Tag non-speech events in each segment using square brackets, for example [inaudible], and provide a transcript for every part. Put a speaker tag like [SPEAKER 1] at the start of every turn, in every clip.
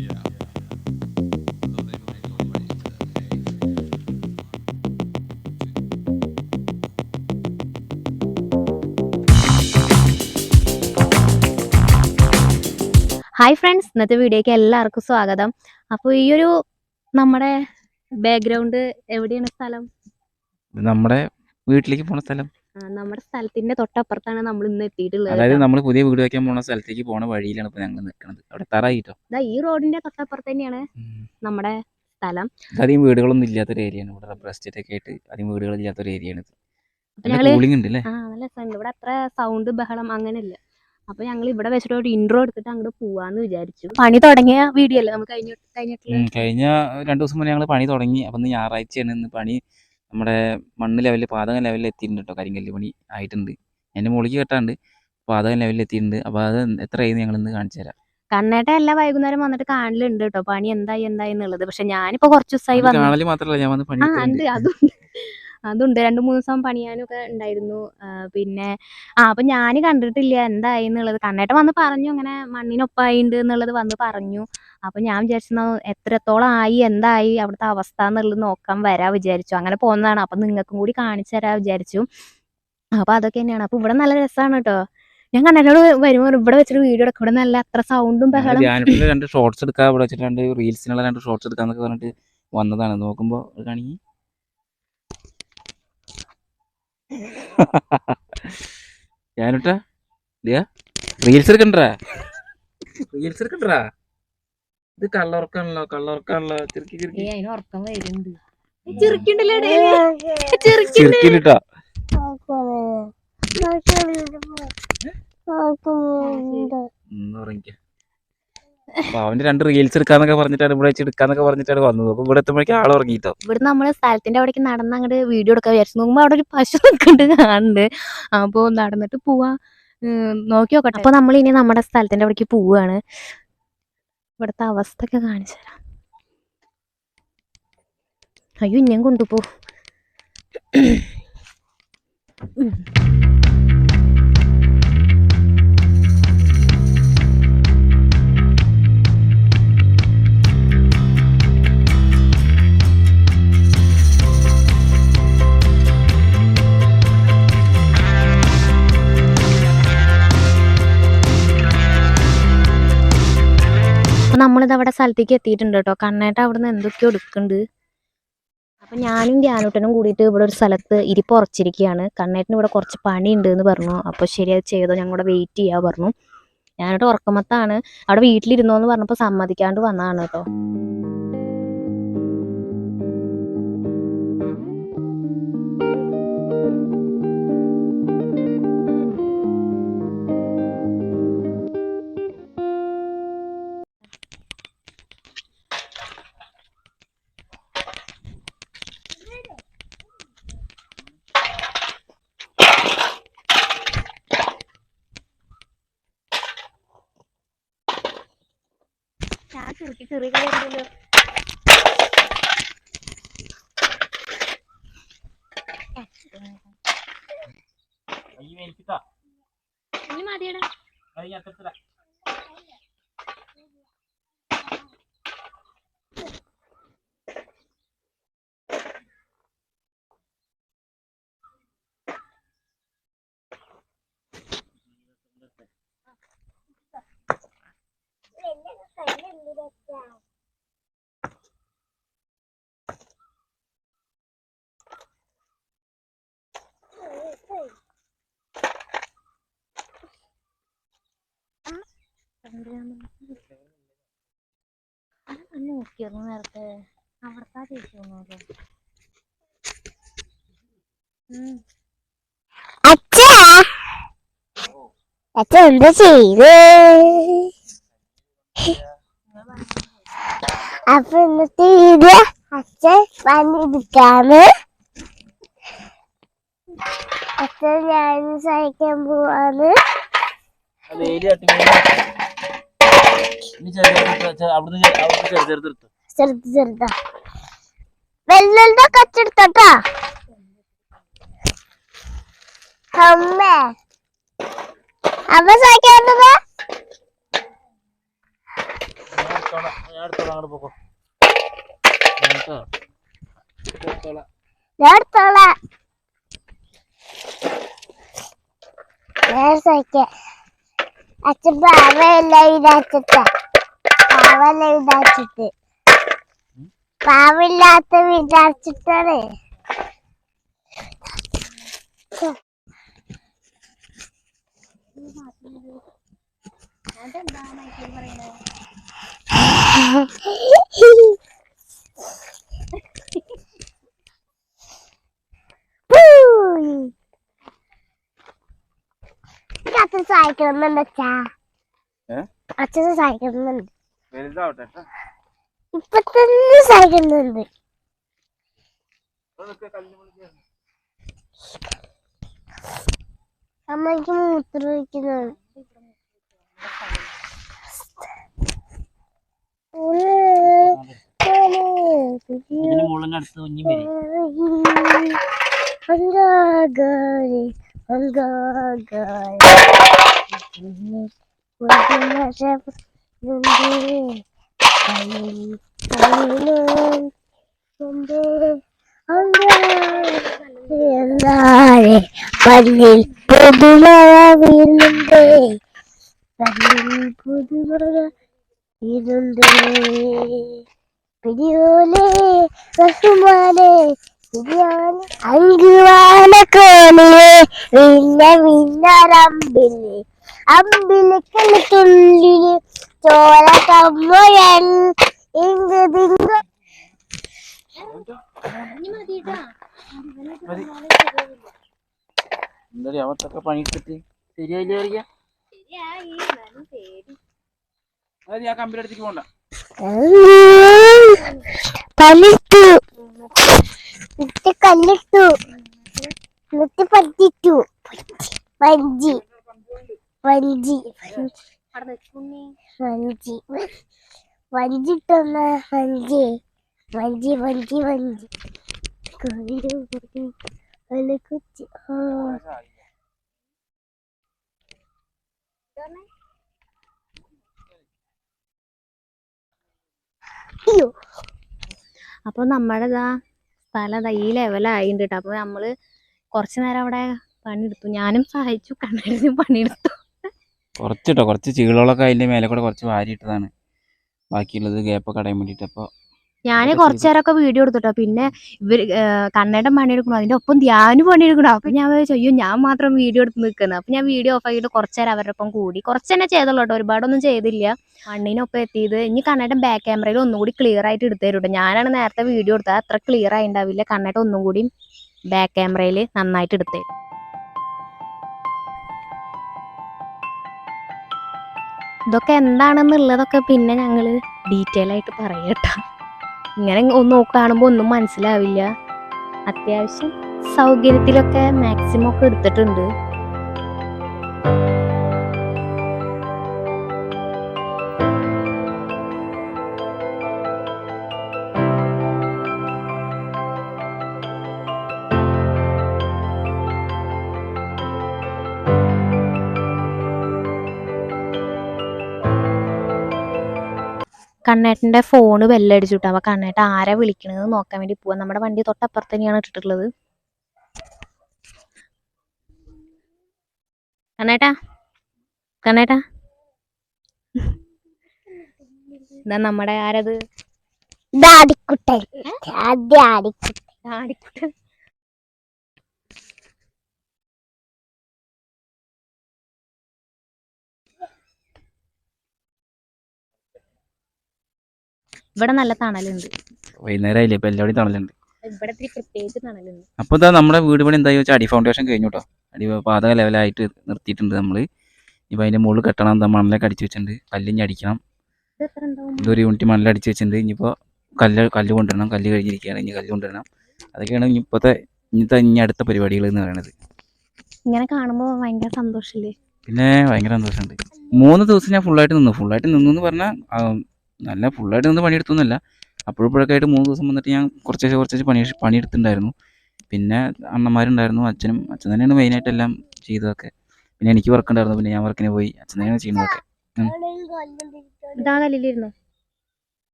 [SPEAKER 1] Hi friends ഇന്നത്തെ വീഡിയോക്ക് എല്ലാവർക്കും സ്വാഗതം. അപ്പോൾ ഈ ഒരു നമ്മുടെ ബാക്ക്ഗ്രൗണ്ട് എവിടെയാണ് സ്ഥലം?
[SPEAKER 2] നമ്മുടെ വീട്ടിലേക്ക് പോണ സ്ഥലം.
[SPEAKER 1] നമ്മുടെ സ്ഥലത്തിന്റെ തൊട്ടപ്പുറത്താണ് നമ്മൾ ഇന്ന് എത്തിയിട്ടുള്ളത്
[SPEAKER 2] അതായത് നമ്മൾ പുതിയ വീട് വെക്കാൻ പോണ സ്ഥലത്തേക്ക് പോണ വഴിയിലാണ് ഇപ്പൊ ഞങ്ങൾ നിൽക്കുന്നത് അവിടെ തറായിട്ടോ
[SPEAKER 1] ദാ ഈ റോഡിന്റെ തൊട്ടപ്പുറത്ത് തന്നെയാണ് നമ്മുടെ സ്ഥലം.
[SPEAKER 2] അധികം വീടുകളൊന്നും ഇല്ലാത്തൊരു ഏരിയ ആണ്. ഇവിടെ റബ്ബർ എസ്റ്റേറ്റ് ഒക്കെ ആയിട്ട് അധികം വീടുകളില്ലാത്തൊരു ഏരിയയാണ് ഇത്.
[SPEAKER 1] അപ്പൊ
[SPEAKER 2] നല്ല ഉണ്ട് അല്ലേ
[SPEAKER 1] ആ നല്ല രസമുണ്ട്. ഇവിടെ അത്ര സൗണ്ട് ബഹളം അങ്ങനെയില്ല. അപ്പൊ ഞങ്ങൾ ഇവിടെ വെച്ചിട്ട് ഒരു ഇൻട്രോ എടുത്തിട്ട് അങ്ങോട്ട് പോവാന്ന് വിചാരിച്ചു. പണി തുടങ്ങിയ വീഡിയോ അല്ലേ? നമുക്ക് കഴിഞ്ഞ കഴിഞ്ഞിട്ടുള്ള
[SPEAKER 2] കഴിഞ്ഞ രണ്ടു ദിവസം മുന്നേ ഞങ്ങൾ പണി തുടങ്ങി. അപ്പൊ ഞായറാഴ്ചയാണ് ഇന്ന് പണി. നമ്മുടെ മണ്ണ് ലെവലിൽ പാതക ലെവലിൽ എത്തിയിട്ടുണ്ട് കേട്ടോ കരിങ്കല്ല് പണി ആയിട്ടുണ്ട്. എന്റെ മുകളിലേക്ക് കെട്ടാണ്ട് പാതക ലെവലിൽ എത്തിയിട്ടുണ്ട്. അപ്പോൾ അത് എത്രയായി ഞങ്ങൾ ഇന്ന് കാണിച്ചു തരാം.
[SPEAKER 1] കണ്ണേട്ട എല്ലാ വൈകുന്നേരം വന്നിട്ട് കാണലുണ്ട് കേട്ടോ പണി എന്തായി എന്തായി എന്നുള്ളത്. പക്ഷെ ഞാനിപ്പോ കുറച്ച് ദിവസമായി വന്നു.
[SPEAKER 2] കാണൽ മാത്രമല്ല ഞാൻ വന്ന് പണി
[SPEAKER 1] അതുണ്ട്. അതുണ്ട്. രണ്ട് മൂന്ന് ദിവസം പണിയാനൊക്കെ ഒക്കെ ഉണ്ടായിരുന്നു പിന്നെ ആ അപ്പൊ ഞാൻ കണ്ടിട്ടില്ല എന്തായി എന്നുള്ളത്. കണ്ണേട്ട വന്ന് പറഞ്ഞു അങ്ങനെ മണ്ണിനൊപ്പായിണ്ട് എന്നുള്ളത് വന്ന് പറഞ്ഞു. അപ്പൊ ഞാൻ വിചാരിച്ചു എത്രത്തോളം ആയി എന്തായി അവിടുത്തെ അവസ്ഥ എന്നുള്ളത് നോക്കാൻ വരാ വിചാരിച്ചു. അങ്ങനെ പോകുന്നതാണ് അപ്പൊ നിങ്ങൾക്കും കൂടി കാണിച്ചു തരാ വിചാരിച്ചു. അപ്പൊ അതൊക്കെ തന്നെയാണ്. അപ്പൊ ഇവിടെ നല്ല രസമാണ് കേട്ടോ ഞാൻ കണ്ണനോട് വരുമ്പോൾ ഇവിടെ വെച്ചിട്ട് വീഡിയോ എടുക്കും. ഇവിടെ നല്ല അത്ര സൗണ്ടും ബഹളം
[SPEAKER 2] രണ്ട് ഷോർട്സ് എടുക്കാം. ഇവിടെ വെച്ചിട്ട് രണ്ട് റീൽസിനുള്ള രണ്ട് ഷോർട്സ് എടുക്കാന്നൊക്കെ പറഞ്ഞിട്ട് വന്നതാണ്. നോക്കുമ്പോൾ കാണിക്ക് ഞാനിട്ടാ റീൽസ് എടുക്കണ്ടാ? റീൽസ് എടുക്കണ്ടാ? ഇത് കള്ളുറക്കാണല്ലോ കള്ളുറക്കാണല്ലോ ചെറുക്കി ചെറുക്കി
[SPEAKER 1] ഉറക്കം വരുന്നുണ്ട്.
[SPEAKER 2] ഒന്ന് ഉറങ്ങിക്ക. അപ്പൊ അവന്റെ രണ്ട് റീൽസ് എടുക്കാന്നൊക്കെ പറഞ്ഞിട്ടാണ് ഇവിടെ വെച്ച് എടുക്കാന്നൊക്കെ പറഞ്ഞിട്ടാണ് വന്നത്. അപ്പൊ ഇവിടെ എത്തുമ്പോഴേക്കും ആൾ ഉറങ്ങിട്ടോ.
[SPEAKER 1] ഇവിടെ നമ്മൾ സ്ഥലത്തിന്റെ അവിടേക്ക് നടന്ന് അങ്ങോട്ട് വീഡിയോ എടുക്കാൻ വിചാരിച്ചു. നോക്കുമ്പോ അവിടെ ഒരു പശു നിൽക്കുന്നുണ്ട് കാണുന്നുണ്ട് അപ്പൊ നടന്നിട്ട് പോവാ. നോക്കി നോക്കട്ടെ. അപ്പൊ നമ്മൾ ഇനി നമ്മുടെ സ്ഥലത്തിന്റെ അവിടേക്ക് പോവാണ്. ഇവിടുത്തെ അവസ്ഥ ഒക്കെ കാണിച്ചു തരാം. അയ്യോ ഇനിയും കൊണ്ടുപോ. നമ്മളിത് അവിടെ സ്ഥലത്തേക്ക് എത്തിയിട്ടുണ്ട് കേട്ടോ. കണ്ണേട്ട അവിടുന്ന് എന്തൊക്കെയോ എടുക്കുന്നുണ്ട്. അപ്പൊ ഞാനും ധ്യാനൂട്ടനും കൂടിയിട്ട് ഇവിടെ ഒരു സ്ഥലത്ത് ഇരിപ്പ് ഉറച്ചിരിക്കുകയാണ്. കണ്ണേട്ടന് ഇവിടെ കുറച്ച് പണി ഉണ്ട് എന്ന് പറഞ്ഞു. അപ്പൊ ശരി അത് ചെയ്തോ ഞങ്ങൾ ഇവിടെ വെയിറ്റ് ചെയ്യാ പറഞ്ഞു. ഞാനിട്ട് ഉറക്കമത്താണ് അവിടെ വീട്ടിലിരുന്നോന്ന് പറഞ്ഞപ്പോ സമ്മതിക്കാണ്ട് വന്നതാണ് കേട്ടോ. ഞാൻ ചുരുക്കി ചെറിയ ഇനി മതിയടാ. നോക്കിയിരുന്നു നേരത്തെ അവിടുത്തെ ചേച്ചി ഒന്നുമല്ലോ
[SPEAKER 3] അച്ഛാ. അച്ഛ എന്താ ചെയ്ത്? അപ്പൊ ഇന്നത്തെ വീഡിയോ അച്ഛൻ വന്നിരിക്കാണ്. അച്ഛൻ ഞാൻ സഹിക്കാൻ പോവാണ്. ചെറുത് ചെറുതാ കച്ചെടുത്തോട്ടാ. അമ്മേ. അമ്മ
[SPEAKER 2] അങ്ങോട്ട് പോക്കോ. ഞാൻ കേട്ടോ എടുത്തോളാം.
[SPEAKER 3] ഞാൻ പാവല്ല വിചാരിച്ചിട്ട്. പാവില്ലാത്ത വിചാരിച്ചിട്ടാണ്. [laughs] അച്ഛൻ സഹായിക്കണമെന്നുണ്ട് അച്ഛൻ
[SPEAKER 2] ഏ?
[SPEAKER 3] അച്ഛന് സഹായിക്കണമെന്നുണ്ട്.
[SPEAKER 2] വലുതാവട്ടെ. കേട്ടോ
[SPEAKER 3] ഇപ്പൊ തന്നെ സഹായിക്കുന്നുണ്ട് അമ്മയ്ക്ക് മൂത്രം ഒഴിക്കുന്നുണ്ട്
[SPEAKER 2] ഇതിന്
[SPEAKER 3] എന്നാരെ പള്ളിൽ പുതുമഴ വീഴുന്നുണ്ടേ പള്ളിൽ പുതുമഴ വീഴുന്നുണ്ടേ പിടിയോലെ റഹ്മാനെ പിടിയോലെ അങ്കുവാന കോണിയെ വിന്ന വിന്നറമ്പിൽ അമ്പിൽ തുള്ളിൽ ചോര കമ്മയൻ ഇങ്ങ് തിങ്ക
[SPEAKER 2] എന്താ? അവത്തൊക്കെ പണിയെടുത്തിട്ട്? ശരിയായില്ലേ അറിയാ? അതായത് ആ കമ്പിയുടെ അടുത്തേക്ക് പോണ്ട.
[SPEAKER 3] കല്ലിട്ടു എന്നിട്ട് കല്ലിട്ടു. എന്നിട്ട് പറ്റിച്ചു വഞ്ചി വഞ്ചി വഞ്ചി. വഞ്ചിട്ടൊന്ന് വഞ്ചി. വഞ്ചി വഞ്ചി വഞ്ചി. കൊച്ചി അയ്യോ
[SPEAKER 1] അപ്പോൾ നമ്മുടെ ഇതാ സ്ഥലം ദാ ഈ ലെവലായിട്ടുണ്ട് കേട്ടോ അപ്പോൾ നമ്മൾ കുറച്ച് നേരം അവിടെ പണിയെടുത്തു. ഞാനും സഹായിച്ചു. കണ്ണടിച്ചും പണിയെടുത്തു.
[SPEAKER 2] കുറച്ച് കേട്ടോ കുറച്ച് ചീളുകളൊക്കെ അതിന്റെ മേലെ കൂടെ കുറച്ച് വാരിയിട്ടതാണ് ബാക്കിയുള്ളത് ഗ്യാപ്പൊക്കെ അടയാൻ വേണ്ടിയിട്ട്. അപ്പോൾ
[SPEAKER 1] ഞാൻ കുറച്ചു നേരമൊക്കെ വീഡിയോ എടുത്തിട്ടോ പിന്നെ ഇവർ കണ്ണേട്ടൻ പണിയെടുക്കണം അതിന്റെ ഒപ്പം ധ്യാനം പണിയെടുക്കണം അപ്പം ഞാൻ ചെയ്യും ഞാൻ മാത്രം വീഡിയോ എടുത്ത് നിൽക്കുന്നത് അപ്പം ഞാൻ വീഡിയോ ഓഫ് ആക്കിയിട്ട് കുറച്ച് നേരം അവരുടെ ഒപ്പം കൂടി. കുറച്ച് തന്നെ ചെയ്തുള്ളൂ കേട്ടോ ഒരുപാടൊന്നും ചെയ്തില്ല. മണ്ണിനൊപ്പം എത്തിയത്. ഇനി കണ്ണേട്ടൻ ബാക്ക് ക്യാമറയിൽ ഒന്നും കൂടി ക്ലിയർ ആയിട്ട് എടുത്തു തരും ഞാനാണ് നേരത്തെ വീഡിയോ എടുത്തത്. അത്ര ക്ലിയർ ആയിണ്ടാവില്ല. കണ്ണേട്ടൻ ഒന്നും കൂടി ബാക്ക് ക്യാമറയിൽ നന്നായിട്ട് എടുത്തു തരും. ഇതൊക്കെ എന്താണെന്നുള്ളതൊക്കെ പിന്നെ ഞങ്ങൾ ഡീറ്റെയിൽ ആയിട്ട് പറയട്ട. ഇങ്ങനെ ഒന്ന് കാണുമ്പോൾ ഒന്നും മനസ്സിലാവില്ല. അത്യാവശ്യം സൗകര്യത്തിലൊക്കെ മാക്സിമം ഒക്കെ എടുത്തിട്ടുണ്ട്. കണ്ണേട്ടന്റെ ഫോണ് ബെല്ലടിച്ചു കിട്ടും അപ്പോൾ കണ്ണേട്ടൻ ആരാ വിളിക്കണത് നോക്കാൻ വേണ്ടി പോവാം. നമ്മുടെ വണ്ടി തൊട്ടപ്പുറത്ത് തന്നെയാണ് ഇട്ടിട്ടുള്ളത്. കണ്ണേട്ടാ? കണ്ണേട്ടാ? ഇതാ നമ്മുടെ ആരത്?
[SPEAKER 3] ദാടിക്കുട്ടൻ. ആദ്യ
[SPEAKER 1] ഇവിടെ നല്ല തണലുണ്ട്.
[SPEAKER 2] വൈകുന്നേരം ആയില്ലേ ഇപ്പോൾ എല്ലാവരും തണലുണ്ട്.
[SPEAKER 1] ഇവിടെ ഇത്തിരി പ്രത്യേകിച്ച് തണലുണ്ട്.
[SPEAKER 2] അപ്പോൾ ഇതാ നമ്മുടെ വീട് പണി എന്താ ചോദിച്ചാൽ അടി ഫൗണ്ടേഷൻ കഴിഞ്ഞു കേട്ടോ അടി പാതക ലെവലായിട്ട് നിർത്തിയിട്ടുണ്ട് നമ്മൾ. ഇപ്പൊ അതിന്റെ മുകളിൽ കെട്ടണം. എന്താ മണലൊക്കെ അടിച്ച് വെച്ചിട്ടുണ്ട്. കല്ലിഞ്ഞ് അടിക്കണം. ഇതൊരു യൂണിറ്റ് മണൽ അടിച്ച് വെച്ചിട്ടുണ്ട്. ഇനിയിപ്പോൾ കല്ല് കല്ല് കൊണ്ടുവരണം. കല്ല് കഴിഞ്ഞിരിക്കുകയാണ് ഇനി കല്ല് കൊണ്ടുവരണം. അതൊക്കെയാണ് ഇപ്പോഴത്തെ ഇന്നത്തെ ഇനി അടുത്ത പരിപാടികൾ എന്ന് പറയുന്നത്
[SPEAKER 1] ഇങ്ങനെ കാണുമ്പോൾ ഭയങ്കര സന്തോഷമില്ലേ
[SPEAKER 2] പിന്നെ ഭയങ്കര സന്തോഷമുണ്ട്. മൂന്ന് ദിവസം ഞാൻ ഫുള്ളായിട്ട് നിന്നു. ഫുള്ളായിട്ട് നിന്നു എന്ന് പറഞ്ഞാൽ നല്ല ഫുള്ളായിട്ട് നിന്ന് പണിയെടുത്തൊന്നുമല്ല. അപ്പോഴപ്പോഴൊക്കെ ആയിട്ട് മൂന്ന് ദിവസം വന്നിട്ട് ഞാൻ കുറച്ചേശ്ശെ കുറച്ചേശ്ശെ പണി പണിയെടുത്തിട്ടുണ്ടായിരുന്നു. പിന്നെ അണ്ണന്മാരുണ്ടായിരുന്നു അച്ഛനും അച്ഛൻ തന്നെയാണ് മെയിനായിട്ട് എല്ലാം ചെയ്തതൊക്കെ. പിന്നെ എനിക്ക് വർക്ക് ഉണ്ടായിരുന്നു പിന്നെ ഞാൻ വർക്കിന് പോയി അച്ഛൻ തന്നെയാണ് ചെയ്യുന്നതൊക്കെ.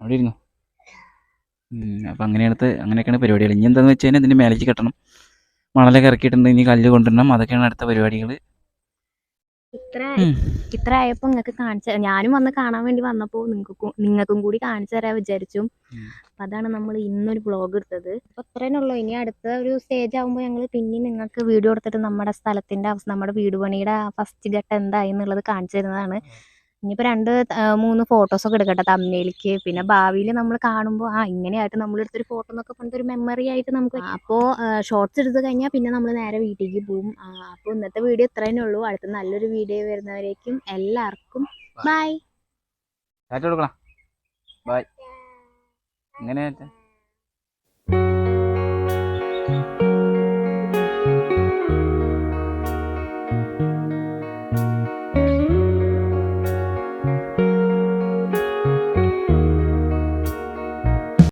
[SPEAKER 2] അവിടെ ഇരുന്നു? അപ്പം അങ്ങനെയാണ് അങ്ങനെയൊക്കെയാണ് പരിപാടികൾ. ഇനി എന്താണെന്ന് വെച്ച് കഴിഞ്ഞാൽ ഇതിന്റെ മേലേക്ക് കെട്ടണം. മണലൊക്കെ ഇറക്കിയിട്ടുണ്ട് ഇനി കല്ല് കൊണ്ടുവരണം. അതൊക്കെയാണ് അടുത്ത പരിപാടികൾ
[SPEAKER 1] ഇത്ര ഇത്ര ആയപ്പോ നിങ്ങൾക്ക് കാണിച്ച ഞാനും വന്ന് കാണാൻ വേണ്ടി വന്നപ്പോ നിങ്ങൾക്ക് നിങ്ങക്കും കൂടി കാണിച്ചു തരാൻ വിചാരിച്ചു. അപ്പൊ അതാണ് നമ്മൾ ഇന്നൊരു വ്ളോഗ് എടുത്തത്. അപ്പൊ അത്രേനുള്ളൂ ഇനി അടുത്ത ഒരു സ്റ്റേജ് ആകുമ്പോൾ ഞങ്ങൾ പിന്നെ നിങ്ങൾക്ക് വീഡിയോ എടുത്തിട്ട് നമ്മുടെ സ്ഥലത്തിന്റെ അവസ്ഥ നമ്മുടെ വീട് പണിയുടെ ഫസ്റ്റ് ഘട്ടം എന്തായി എന്നുള്ളത് കാണിച്ചു തരുന്നതാണ്. ഇനിയിപ്പോ രണ്ട് മൂന്ന് ഫോട്ടോസ് ഒക്കെ എടുക്കട്ടെ തമ്മിലേക്ക് പിന്നെ ഭാവിയിൽ നമ്മൾ കാണുമ്പോൾ ആ ഇങ്ങനെയായിട്ട് നമ്മൾ എടുത്തൊരു ഫോട്ടോ എന്നൊക്കെ പറഞ്ഞിട്ട് ഒരു മെമ്മറി ആയിട്ട് നമുക്ക് അപ്പോൾ ഷോർട്സ് എടുത്ത് കഴിഞ്ഞാൽ പിന്നെ നമ്മൾ നേരെ വീട്ടിലേക്ക് പോകും അപ്പോൾ ഇന്നത്തെ വീഡിയോ ഇത്രേനേ ഉള്ളൂ. അടുത്ത നല്ലൊരു വീഡിയോ വരുന്നവരേക്കും എല്ലാവർക്കും ബൈ
[SPEAKER 2] ബൈ എങ്ങനെയാ